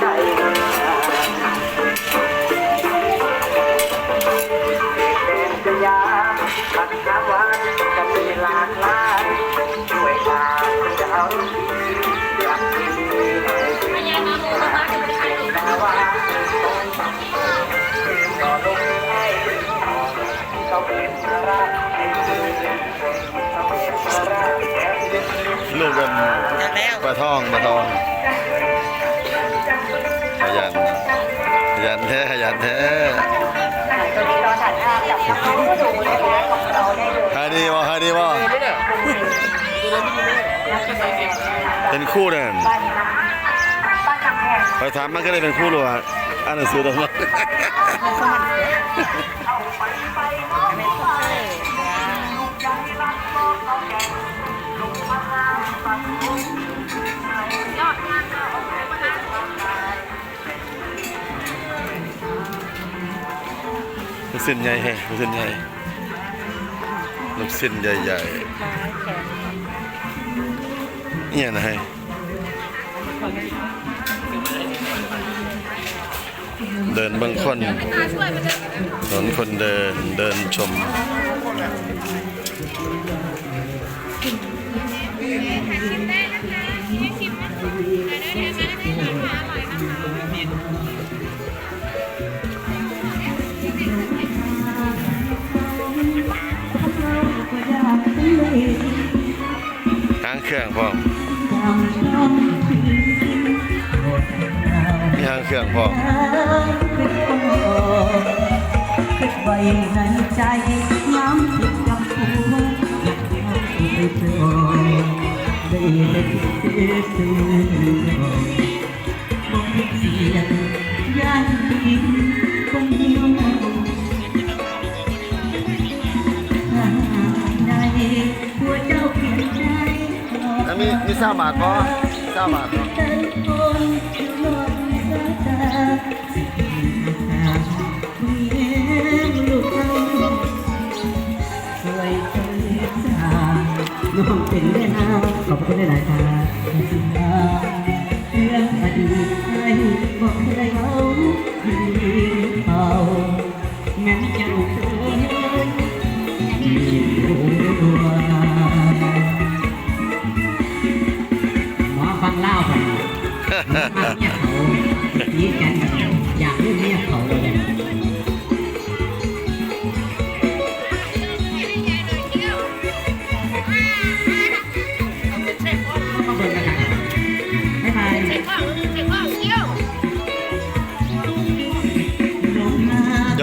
ใจเป็นสยามพันธวันจะมีหลากหลายช่วยลาจะเอาดีกลับดีให้ดีเป็นนาวาต่อลงให้เขาเป็นรักเขาเป็นรักลูกกันปลาทองปลาทอง ยันขยันแท้ขยันแท้ตัวนี้เราถ่ายภาพกับเขาดูนะคะของเราได้เลยฮาดีวะฮาดีวะเป็นคู่นั่นบ้านบ้านกำแพงไปถามมันก็ได้เป็นคู่หรือว่าอ่านหนังสือตรงนั้นูกสิ้นใหญ่แฮะลูกสิ้นใหญ่ลูกสิ้นใหญ่ๆเนี่ยนะให้เดินบางคนถนนคนเดินเดินชมางเครื่องพ่อมมีทางเครื่องพ่อมไว้ในใจน้ำติดกับหัวอยากเอาไปปล่อยได้แต่คิดถึงบอก มีมีสาบาทบ่สาบาทบ่เป็นคนลมสายตาที่หาเลี้ยงลูกเราช่วยเถิดสาน้องเป็นแม่นาขอบคุณหลายค่ะ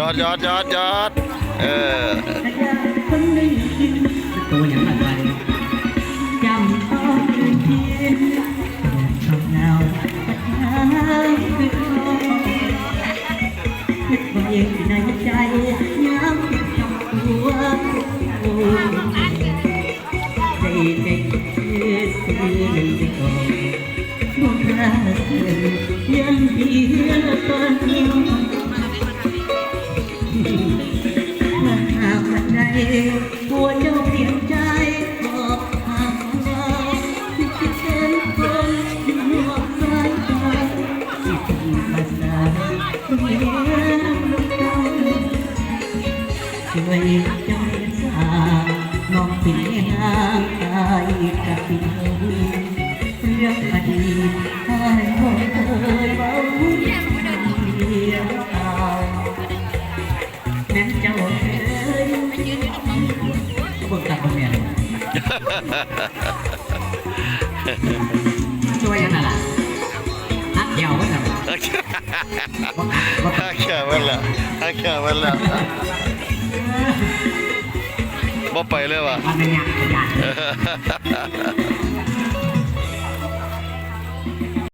อดยอดยอดยอดเออขยะคนหนึ่งตัวอย่างไรจำต้องเพียนชอบเงาปัญหาคือคิดว่าเองในใจย้ำคิดกับตัวใจใจคิดสิ่งที่ก่อนบุญรักยังดีตอนนี้ ช่วยเจ้าสาน้องเป็นางตายกับพี่เรื่องอดีตให้คนเคยเบาเรียนเอาแม่เจ้าเอ้ยเบิกตัดบ่แม่นช่ ฮักแค่มันละฮักแค่มันละบ่ไปเลยว่ะ